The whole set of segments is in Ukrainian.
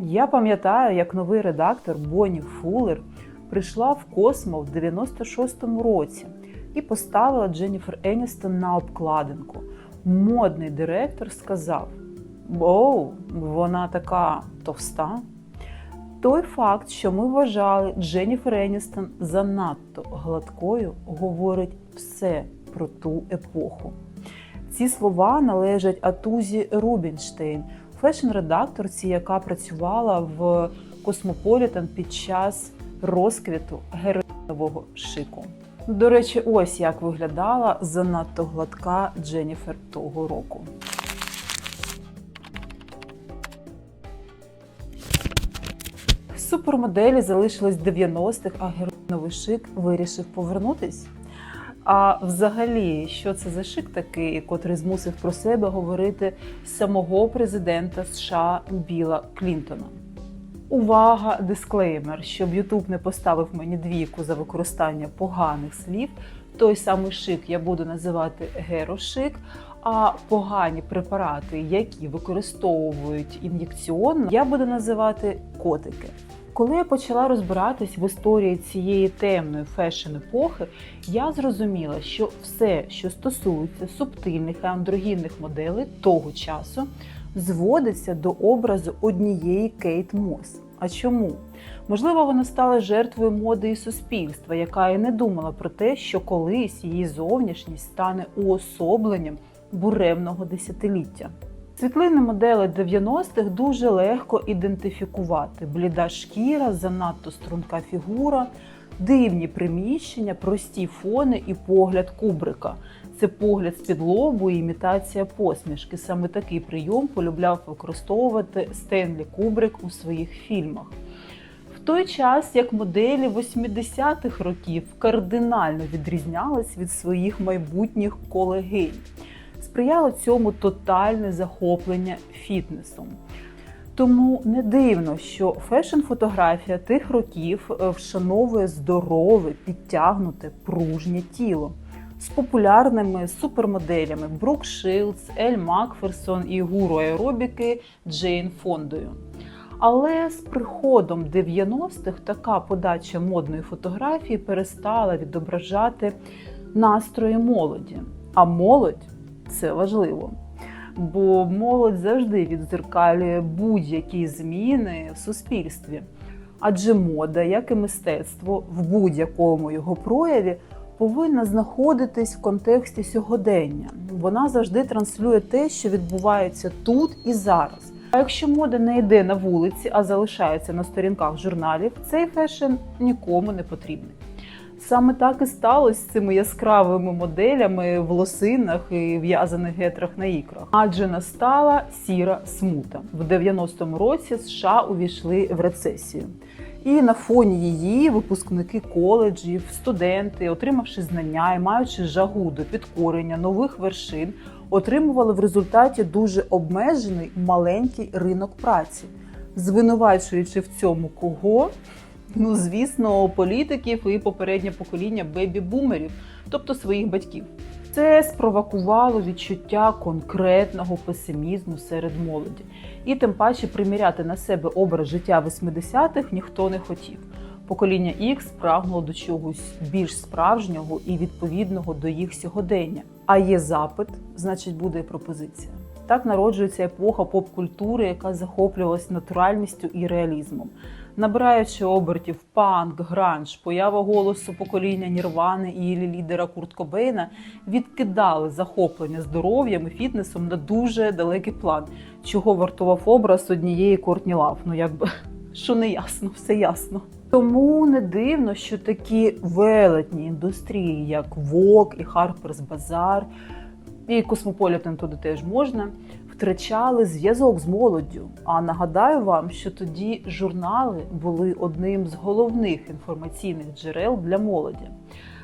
Я пам'ятаю, як новий редактор Бонні Фуллер прийшла в Космо в 96-му році і поставила Дженніфер Еністон на обкладинку. Модний директор сказав: Оу, вона така товста. Той факт, що ми вважали Дженніфер Еністон занадто гладкою, говорить все про ту епоху. Ці слова належать Атузі Рубінштейн, фешн-редакторці, яка працювала в Космополітен під час розквіту героїнового шику. До речі, ось як виглядала занадто гладка Дженніфер того року. Супермоделі залишились в 90-х, а героїновий шик вирішив повернутись. А взагалі, що це за шик такий, котрий змусив про себе говорити самого президента США Біла Клінтона? Увага, дисклеймер, щоб Ютуб не поставив мені двійку за використання поганих слів. Той самий шик я буду називати герошик, а погані препарати, які використовують ін'єкціонно, я буду називати котики. Коли я почала розбиратись в історії цієї темної фешн-епохи, я зрозуміла, що все, що стосується субтильних і андрогінних моделей того часу, зводиться до образу однієї Кейт Мос. А чому? Можливо, вона стала жертвою моди і суспільства, яка і не думала про те, що колись її зовнішність стане уособленням буремного десятиліття. Світлини моделей 90-х дуже легко ідентифікувати: бліда шкіра, занадто струнка фігура, дивні приміщення, прості фони і погляд кубрика. Це погляд з-під лобу і імітація посмішки. Саме такий прийом полюбляв використовувати Стенлі Кубрик у своїх фільмах. В той час як моделі 80-х років кардинально відрізнялись від своїх майбутніх колегинь. Сприяло цьому тотальне захоплення фітнесом. Тому не дивно, що фешн-фотографія тих років е, вшановує здорове, підтягнуте, пружнє тіло з популярними супермоделями Брук Шилдс, Ель Макферсон і гуру аеробіки Джейн Фондою. Але з приходом 90-х така подача модної фотографії перестала відображати настрої молоді. А молодь це важливо. Бо молодь завжди відзеркалює будь-які зміни в суспільстві. Адже мода, як і мистецтво, в будь-якому його прояві повинна знаходитись в контексті сьогодення. Вона завжди транслює те, що відбувається тут і зараз. А якщо мода не йде на вулиці, а залишається на сторінках журналів, цей фешн нікому не потрібний. Саме так і сталося з цими яскравими моделями в лосинах і в'язаних гетрах на ікрах. Адже настала сіра смута. В 90-му році США увійшли в рецесію. І на фоні її випускники коледжів, студенти, отримавши знання і маючи жагу до підкорення нових вершин, отримували в результаті дуже обмежений маленький ринок праці, звинувачуючи в цьому кого? Ну, звісно, політиків і попереднє покоління бебі-бумерів, тобто своїх батьків. Це спровокувало відчуття конкретного песимізму серед молоді, і тим паче приміряти на себе образ життя 80-х ніхто не хотів. Покоління X прагнуло до чогось більш справжнього і відповідного до їх сьогодення. А є запит, значить буде і пропозиція. Так народжується епоха поп-культури, яка захоплювалась натуральністю і реалізмом. Набираючи обертів панк, гранж, поява голосу покоління Нірвани і лідера Курт Кобейна відкидали захоплення здоров'ям і фітнесом на дуже далекий план, чого вартував образ однієї Кортні Лав. Ну якби що не ясно, все ясно. Тому не дивно, що такі велетні індустрії, як Vogue і Harper's Bazaar, і Космополітен туди теж можна, втрачали зв'язок з молоддю. А нагадаю вам, що тоді журнали були одним з головних інформаційних джерел для молоді.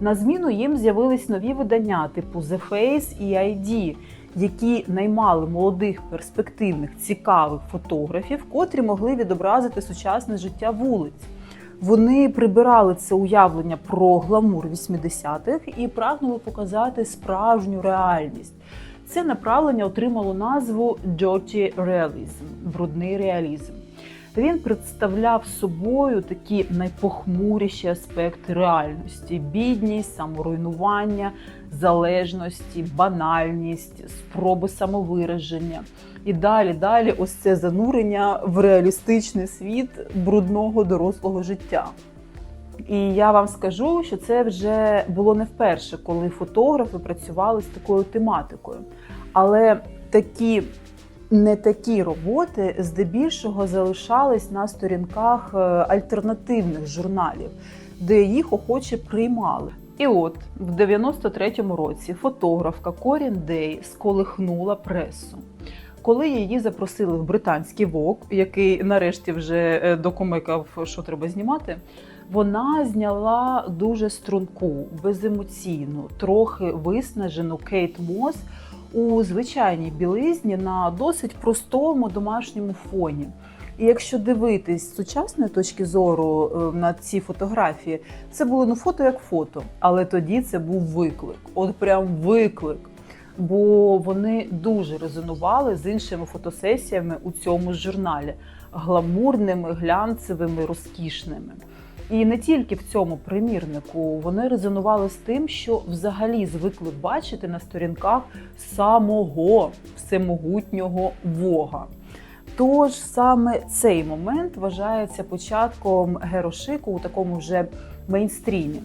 На зміну їм з'явились нові видання типу The Face і ID, які наймали молодих перспективних цікавих фотографів, котрі могли відобразити сучасне життя вулиць. Вони прибирали це уявлення про гламур 80-х і прагнули показати справжню реальність. Це направлення отримало назву Dirty Realism – брудний реалізм. Він представляв собою такі найпохмуріші аспекти реальності: бідність, саморуйнування, залежності, банальність, спроби самовираження. І далі, далі, ось це занурення в реалістичний світ брудного дорослого життя. І я вам скажу, що це вже було не вперше, коли фотографи працювали з такою тематикою. Але такі не такі роботи здебільшого залишались на сторінках е, альтернативних журналів, де їх охоче приймали. І от в 93-му році фотографка Корін Дей сколихнула пресу. Коли її запросили в британський ВОК, який нарешті вже е, докумикав, що треба знімати, вона зняла дуже струнку, беземоційну, трохи виснажену Кейт Мос у звичайній білизні на досить простому домашньому фоні. І якщо дивитись з сучасної точки зору е, на ці фотографії, це було ну фото як фото, але тоді це був виклик, от прям виклик. Бо вони дуже резонували з іншими фотосесіями у цьому журналі гламурними, глянцевими, розкішними. І не тільки в цьому примірнику вони резонували з тим, що взагалі звикли бачити на сторінках самого всемогутнього Вога. Тож саме цей момент вважається початком герошику у такому вже мейнстрімі,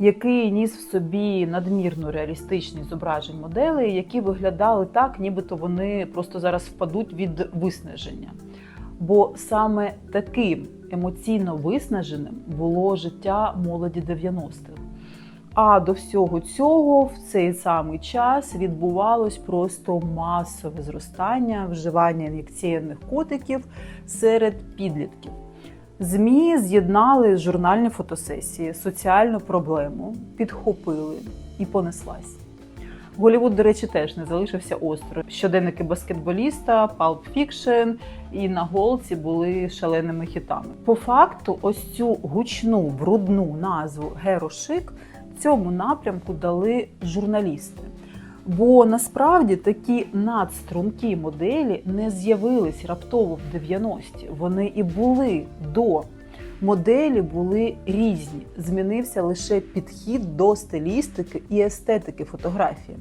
який ніс в собі надмірно реалістичні зображень моделей, які виглядали так, нібито вони просто зараз впадуть від виснаження. Бо саме таким емоційно виснаженим було життя молоді 90-х. А до всього цього в цей самий час відбувалось просто масове зростання вживання ін'єкційних котиків серед підлітків. ЗМІ з'єднали журнальні фотосесії, соціальну проблему, підхопили і понеслась. Голівуд, до речі, теж не залишився осторонь. Щоденники баскетболіста, Pulp Fiction і на голці були шаленими хітами. По факту, ось цю гучну брудну назву Герошик цьому напрямку дали журналісти. Бо насправді такі надстрункі моделі не з'явились раптово в 90-ті. Вони і були до. Моделі були різні. Змінився лише підхід до стилістики і естетики фотографії.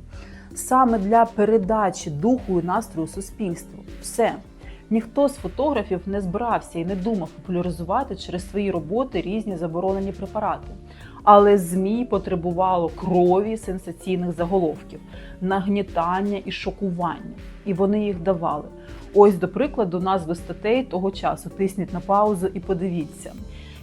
Саме для передачі духу і настрою суспільству. Все. Ніхто з фотографів не збирався і не думав популяризувати через свої роботи різні заборонені препарати. Але ЗМІ потребувало крові сенсаційних заголовків, нагнітання і шокування. І вони їх давали. Ось, до прикладу, назви статей того часу. Тисніть на паузу і подивіться.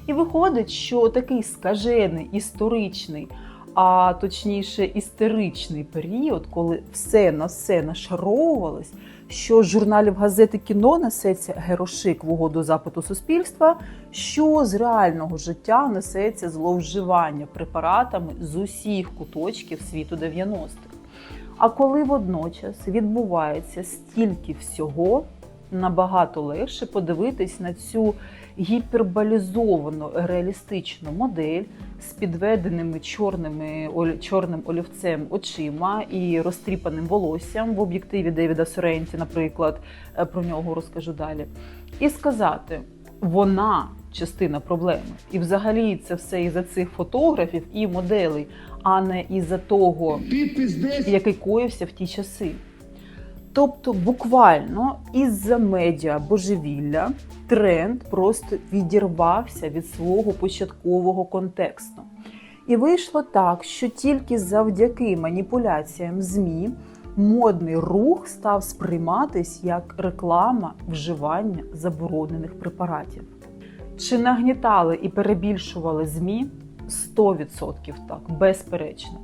І виходить, що такий скажений історичний, а точніше істеричний період, коли все на все нашаровувалось, що з журналів газети кіно несеться герошик в угоду запиту суспільства, що з реального життя несеться зловживання препаратами з усіх куточків світу 90-х. А коли водночас відбувається стільки всього, набагато легше подивитись на цю гіперболізовану реалістичну модель з підведеними чорними чорним олівцем очима і розтріпаним волоссям в об'єктиві Девіда Соренті, наприклад, е, про нього розкажу далі, і сказати, вона частина проблеми, і взагалі це все із за цих фотографів і моделей, а не із за того, який коївся в ті часи. Тобто, буквально із-за медіа божевілля тренд просто відірвався від свого початкового контексту. І вийшло так, що тільки завдяки маніпуляціям ЗМІ модний рух став сприйматись як реклама вживання заборонених препаратів. Чи нагнітали і перебільшували ЗМІ? 100% так, безперечно.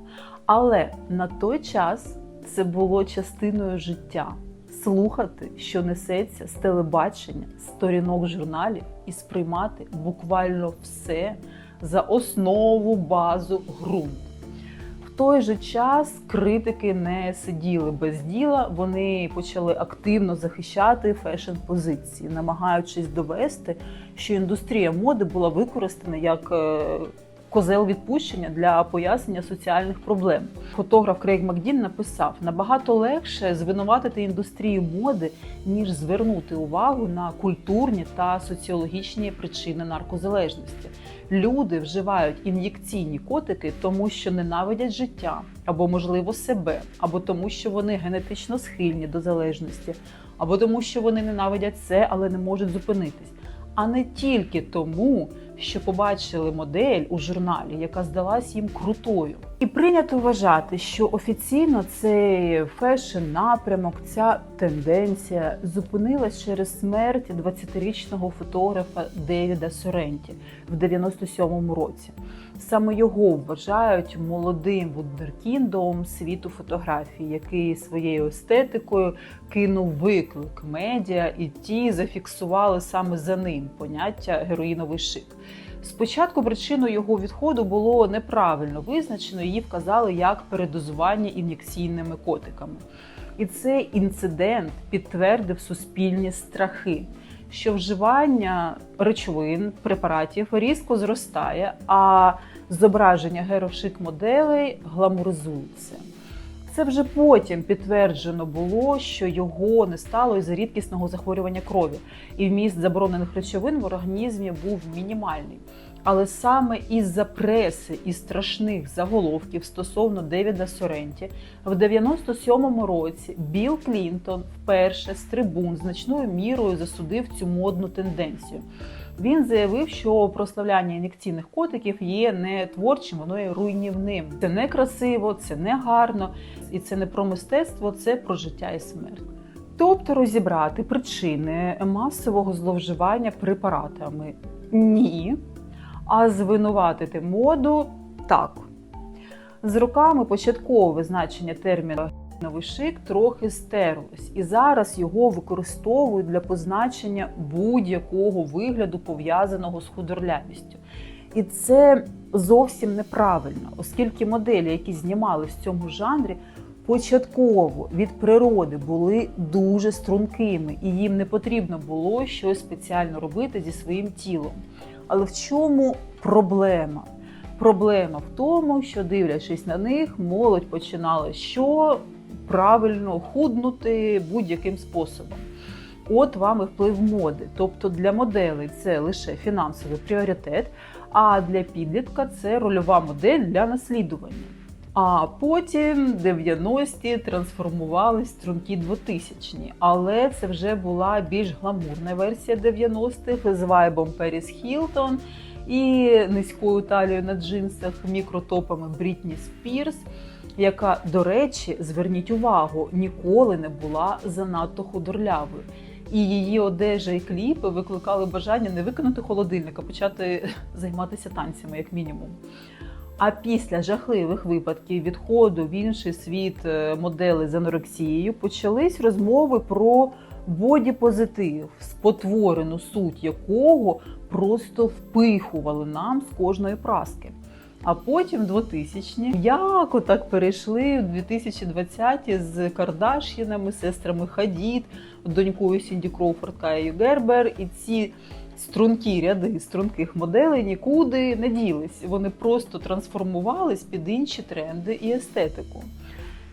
Але на той час це було частиною життя. Слухати, що несеться з телебачення, сторінок журналів, і сприймати буквально все за основу, базу, ґрунт. В той же час критики не сиділи без діла, вони почали активно захищати фешн-позиції, намагаючись довести, що індустрія моди була використана як козел відпущення для пояснення соціальних проблем. Фотограф Крейг Макдін написав: набагато легше звинуватити індустрію моди, ніж звернути увагу на культурні та соціологічні причини наркозалежності. Люди вживають ін'єкційні котики, тому що ненавидять життя, або, можливо, себе, або тому, що вони генетично схильні до залежності, або тому, що вони ненавидять це, але не можуть зупинитись. А не тільки тому, що побачили модель у журналі, яка здалась їм крутою. І прийнято вважати, що офіційно цей фешн напрямок, ця тенденція зупинилась через смерть 20-річного фотографа Девіда Соренті в 97-му році. Саме його вважають молодим вундеркіндом світу фотографії, який своєю естетикою кинув виклик медіа, і ті зафіксували саме за ним поняття героїновий шик. Спочатку причиною його відходу було неправильно визначено, її вказали як передозування ін'єкційними котиками. І цей інцидент підтвердив суспільні страхи, що вживання речовин, препаратів різко зростає, а зображення герошик моделей гламуризується. Це вже потім підтверджено було, що його не стало із-за рідкісного захворювання крові, і вміст заборонених речовин в організмі був мінімальний. Але саме із-за преси і страшних заголовків стосовно Девіда Соренті в 97-му році Білл Клінтон вперше з трибун значною мірою засудив цю модну тенденцію. Він заявив, що прославляння ін'єкційних котиків є не творчим, воно є руйнівним. Це не красиво, це не гарно, і це не про мистецтво, це про життя і смерть. Тобто розібрати причини масового зловживання препаратами ні, а звинуватити моду так. З роками початкове значення терміну Новий шик трохи стерлось, і зараз його використовують для позначення будь-якого вигляду пов'язаного з худорлявістю. І це зовсім неправильно, оскільки моделі, які знімали в цьому жанрі, початково від природи були дуже стрункими, і їм не потрібно було щось спеціально робити зі своїм тілом. Але в чому проблема? Проблема в тому, що дивлячись на них, молодь починала що правильно худнути будь-яким способом. От вам і вплив моди. Тобто для моделей це лише фінансовий пріоритет, а для підлітка це рольова модель для наслідування. А потім 90-ті трансформувались струнки 2000-ні. Але це вже була більш гламурна версія 90-х з вайбом Періс Хілтон і низькою талією на джинсах, мікротопами Брітні Спірс, яка, до речі, зверніть увагу, ніколи не була занадто худорлявою. І її одежа і кліпи викликали бажання не виконати холодильник, а почати займатися танцями, як мінімум. А після жахливих випадків відходу в інший світ е, модели з анорексією почались розмови про бодіпозитив, спотворену суть якого просто впихували нам з кожної праски. А потім 2000-ні як отак перейшли в 2020-ті з Кардаш'їнами, сестрами Хадід, донькою Сінді Кроуфорд, Каєю Гербер, і ці стрункі ряди струнких моделей нікуди не ділись. Вони просто трансформувались під інші тренди і естетику.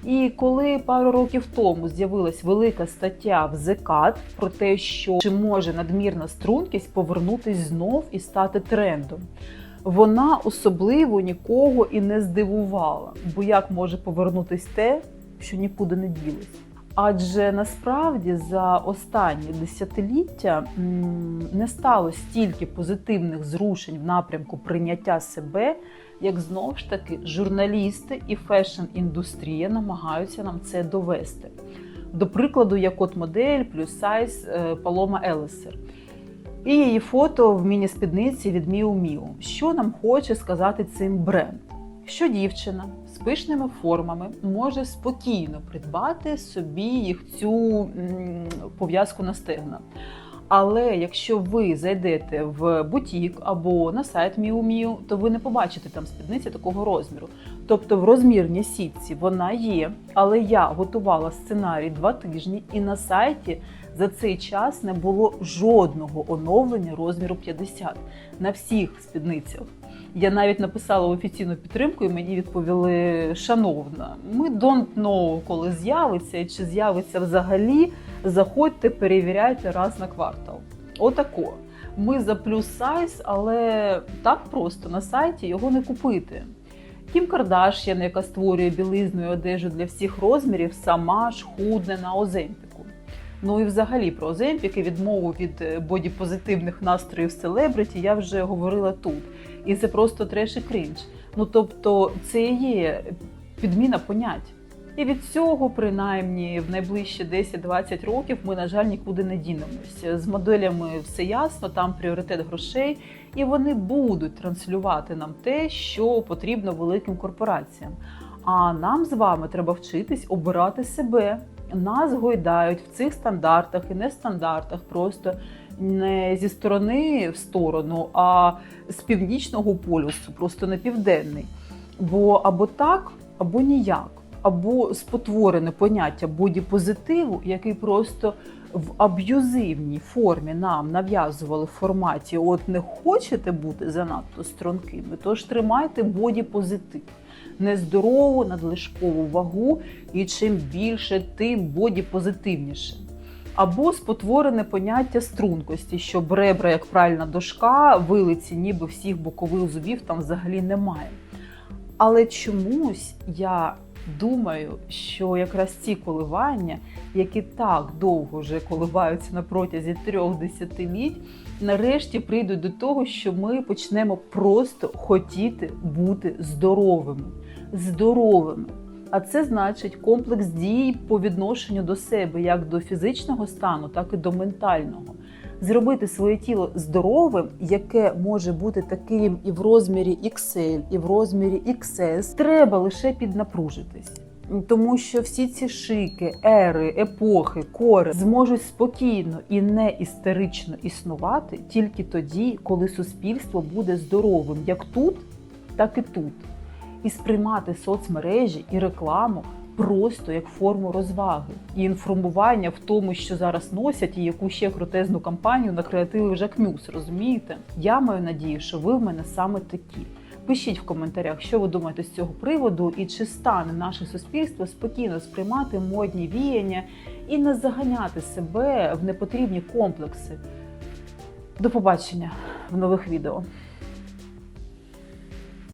І коли пару років тому з'явилась велика стаття в ЗКАТ про те, що чи може надмірна стрункість повернутись знов і стати трендом, вона особливо нікого і не здивувала, бо як може повернутись те, що нікуди не ділось. Адже насправді за останні десятиліття не стало стільки позитивних зрушень в напрямку прийняття себе, як знову ж таки журналісти і фешн-індустрія намагаються нам це довести. До прикладу, як от модель плюс сайз Палома Елесер. І її фото в міні-спідниці від Міу Міу. Що нам хоче сказати цим бренд? Що дівчина з пишними формами може спокійно придбати собі їх цю пов'язку на стегна. Але якщо ви зайдете в бутік або на сайт Miu, то ви не побачите там спідниці такого розміру. Тобто в розмірній сітці вона є, але я готувала сценарій два тижні і на сайті За цей час не було жодного оновлення розміру 50 на всіх спідницях. Я навіть написала офіційну підтримку, і мені відповіли: шановна, ми don't know, коли з'явиться і чи з'явиться взагалі. Заходьте, перевіряйте раз на квартал. Отако. Ми за плюс сайз, але так просто на сайті його не купити. Кім Кардаш'ян, яка створює білизну і одежу для всіх розмірів, сама ж худне на Оземпіку. Ну і взагалі про Оземпік і відмову від е, бодіпозитивних настроїв селебриті я вже говорила тут. І це просто треш і крінж. Ну тобто, це є підміна понять. І від цього, принаймні, в найближчі 10-20 років ми, на жаль, нікуди не дінемося. З моделями все ясно, там пріоритет грошей, і вони будуть транслювати нам те, що потрібно великим корпораціям. А нам з вами треба вчитись обирати себе. Нас гойдають в цих стандартах і нестандартах, просто не зі сторони в сторону, а з північного полюсу, просто на південний. Бо або так, або ніяк або спотворене поняття бодіпозитиву, який просто в аб'юзивній формі нам нав'язували в форматі: от не хочете бути занадто стрункими, тож тримайте бодіпозитив. Нездорову надлишкову вагу, і чим більше, тим бодіпозитивніше. Або спотворене поняття стрункості, що ребра, як правильна дошка, вилиці, ніби всіх бокових зубів там взагалі немає. Але чомусь я думаю, що якраз ці коливання, які так довго вже коливаються на протязі трьох десятиліть, нарешті прийдуть до того, що ми почнемо просто хотіти бути здоровими. Здоровими. А це значить комплекс дій по відношенню до себе, як до фізичного стану, так і до ментального. Зробити своє тіло здоровим, яке може бути таким і в розмірі XL, і в розмірі XS, треба лише піднапружитись. Тому що всі ці шики, ери, епохи, кори зможуть спокійно і не істерично існувати тільки тоді, коли суспільство буде здоровим, як тут, так і тут, і сприймати соцмережі і рекламу просто як форму розваги і інформування в тому, що зараз носять, і яку ще крутезну кампанію накреативив Жак Мюс, розумієте? Я маю надію, що ви в мене саме такі. Пишіть в коментарях, що ви думаєте з цього приводу, і чи стане наше суспільство спокійно сприймати модні віяння і не заганяти себе в непотрібні комплекси. До побачення в нових відео.